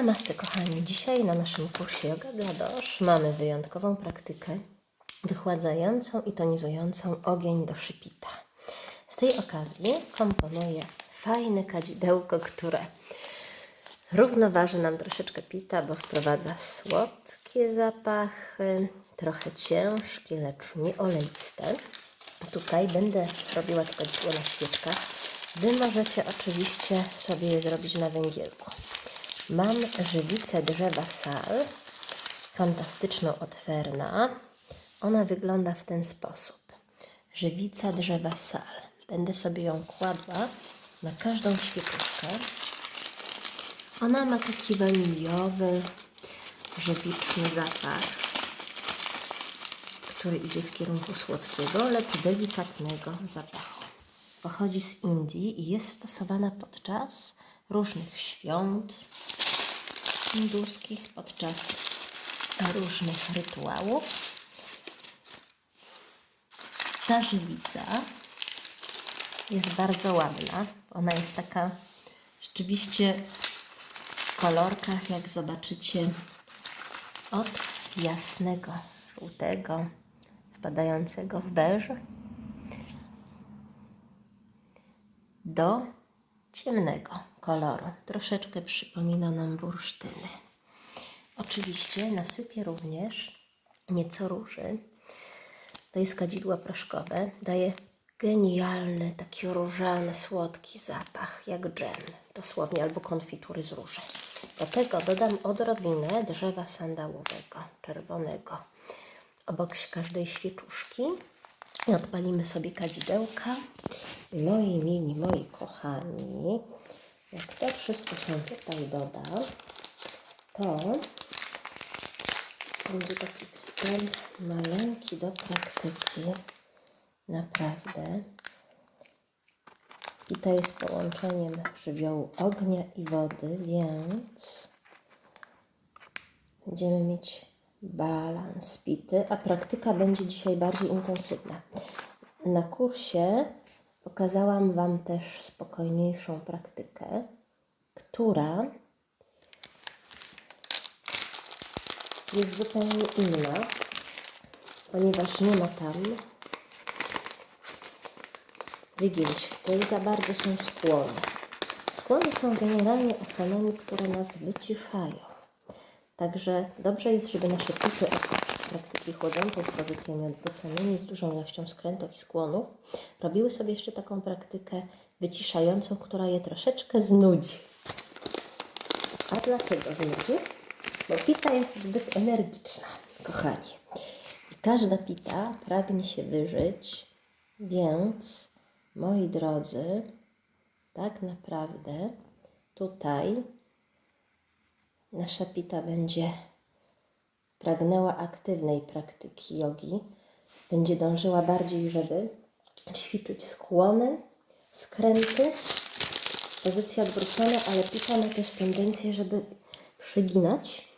Namaste kochani, dzisiaj na naszym kursie Yoga dla Dosz mamy wyjątkową praktykę wychładzającą i tonizującą ogień do szypita. Z tej okazji komponuję fajne kadzidełko, które równoważy nam troszeczkę pita, bo wprowadza słodkie zapachy, trochę ciężkie, lecz nie oleiste. Tutaj będę robiła to kadzidło na świeczkach. Wy możecie oczywiście sobie je zrobić na węgielku. Mam żywicę drzewa sal, fantastyczną od Ferna. Ona wygląda w ten sposób. Żywica drzewa sal. Będę sobie ją kładła na każdą świeczuszkę. Ona ma taki waniliowy, żywiczny zapach, który idzie w kierunku słodkiego, lecz delikatnego zapachu. Pochodzi z Indii i jest stosowana podczas różnych świąt hinduskich, podczas różnych rytuałów. Ta żywica jest bardzo ładna. Ona jest taka rzeczywiście w kolorkach, jak zobaczycie, od jasnego, żółtego, wpadającego w beż do ciemnego koloru. Troszeczkę przypomina nam bursztyny. Oczywiście nasypię również nieco róży. To jest kadzidło proszkowe. Daje genialny, taki różany, słodki zapach, jak dżem, dosłownie, albo konfitury z róży. Do tego dodam odrobinę drzewa sandałowego, czerwonego, obok każdej świeczuszki. I odpalimy sobie kadzidełka. Moi mili, moi kochani, jak to wszystko się tutaj doda, to będzie taki wstęp maleńki do praktyki. Naprawdę. I to jest połączeniem żywiołu ognia i wody, więc będziemy mieć balans pity, a praktyka będzie dzisiaj bardziej intensywna. Na kursie pokazałam Wam też spokojniejszą praktykę, która jest zupełnie inna, ponieważ nie ma tam wygięć. Już za bardzo są skłony. Skłony są generalnie asanami, które nas wyciszają. Także dobrze jest, żeby nasze oprócz praktyki chłodzącej z pozycjami odwróconymi, z dużą ilością skrętów i skłonów, robiły sobie jeszcze taką praktykę wyciszającą, która je troszeczkę znudzi. A dlaczego znudzi? Bo pita jest zbyt energiczna, kochani. I każda pita pragnie się wyżyć, więc moi drodzy, tak naprawdę tutaj nasza pita będzie pragnęła aktywnej praktyki jogi, będzie dążyła bardziej, żeby ćwiczyć skłony, skręty, pozycje odwrócone, ale pita ma też tendencję, żeby przyginać,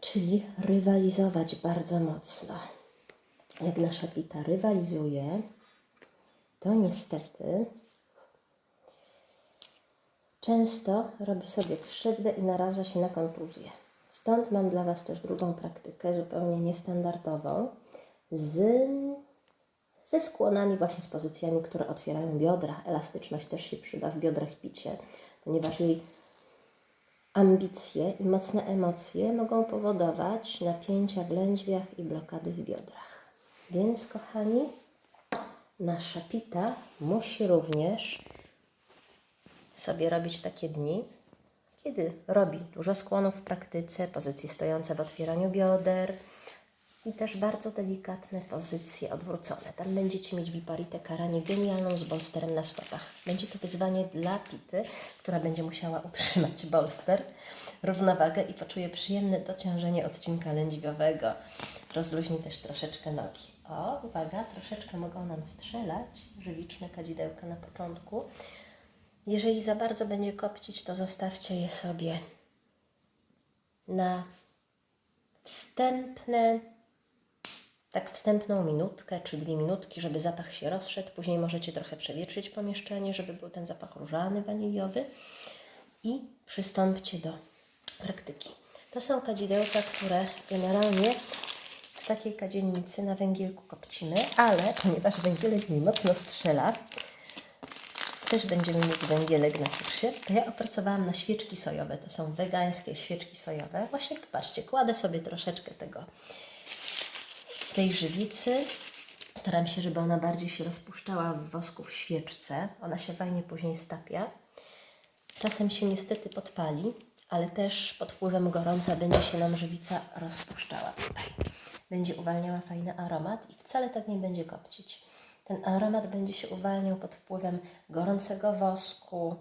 czyli rywalizować bardzo mocno. Jak nasza pita rywalizuje, to niestety często robi sobie krzywdę i naraża się na kontuzję. Stąd mam dla Was też drugą praktykę, zupełnie niestandardową, z, ze skłonami, właśnie z pozycjami, które otwierają biodra. Elastyczność też się przyda w biodrach picie, ponieważ jej ambicje i mocne emocje mogą powodować napięcia w lędźwiach i blokady w biodrach. Więc, kochani, nasza pita musi również sobie robić takie dni, kiedy robi dużo skłonów w praktyce, pozycje stojące w otwieraniu bioder i też bardzo delikatne pozycje odwrócone. Tam będziecie mieć Viparitę Karanie genialną z bolsterem na stopach. Będzie to wyzwanie dla pity, która będzie musiała utrzymać bolster, równowagę i poczuje przyjemne dociążenie odcinka lędźwiowego. Rozluźni też troszeczkę nogi. O, uwaga, troszeczkę mogą nam strzelać żywiczne kadzidełka na początku. Jeżeli za bardzo będzie kopcić, to zostawcie je sobie na wstępne, tak wstępną minutkę czy dwie minutki, żeby zapach się rozszedł. Później możecie trochę przewietrzyć pomieszczenie, żeby był ten zapach różany, waniliowy i przystąpcie do praktyki. To są kadzidełka, które generalnie w takiej kadzielnicy na węgielku kopcimy, ale ponieważ węgielek mi mocno strzela, też będziemy mieć węgielek na kukrsie, to ja opracowałam na świeczki sojowe. To są wegańskie świeczki sojowe. Właśnie popatrzcie, kładę sobie troszeczkę tego, tej żywicy. Staram się, żeby ona bardziej się rozpuszczała w wosku w świeczce. Ona się fajnie później stapia. Czasem się niestety podpali, ale też pod wpływem gorąca będzie się nam żywica rozpuszczała tutaj. Będzie uwalniała fajny aromat i wcale tak nie będzie kopcić. Ten aromat będzie się uwalniał pod wpływem gorącego wosku.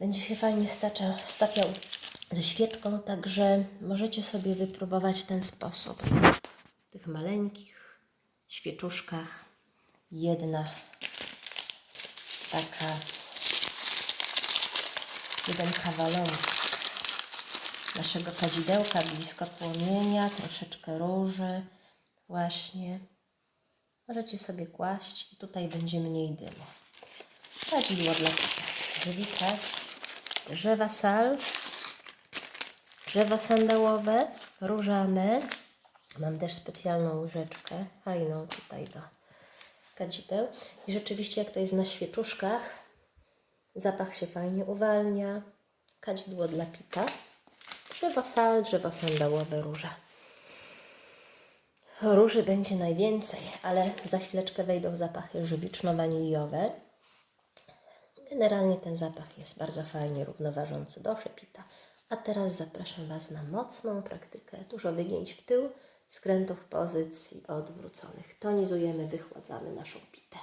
Będzie się fajnie stacza, stapiał ze świeczką, także możecie sobie wypróbować ten sposób. W tych maleńkich świeczuszkach jedna taka jeden kawaląg naszego kadzidełka blisko płomienia, troszeczkę róży, właśnie. Możecie sobie kłaść i tutaj będzie mniej dymu. Kadzidło dla pita. Żywica, drzewa sal, drzewa sandałowe, różane. Mam też specjalną łyżeczkę, fajną tutaj do kadzideł. I rzeczywiście jak to jest na świeczuszkach, zapach się fajnie uwalnia. Kadzidło dla pita. Drzewo sal, drzewo sandałowe, róża. Róży będzie najwięcej, ale za chwileczkę wejdą zapachy żywiczno-waniliowe. Generalnie ten zapach jest bardzo fajnie równoważący do szepita. A teraz zapraszam Was na mocną praktykę. Dużo wygięć w tył, skrętów pozycji odwróconych. Tonizujemy, wychładzamy naszą pitę.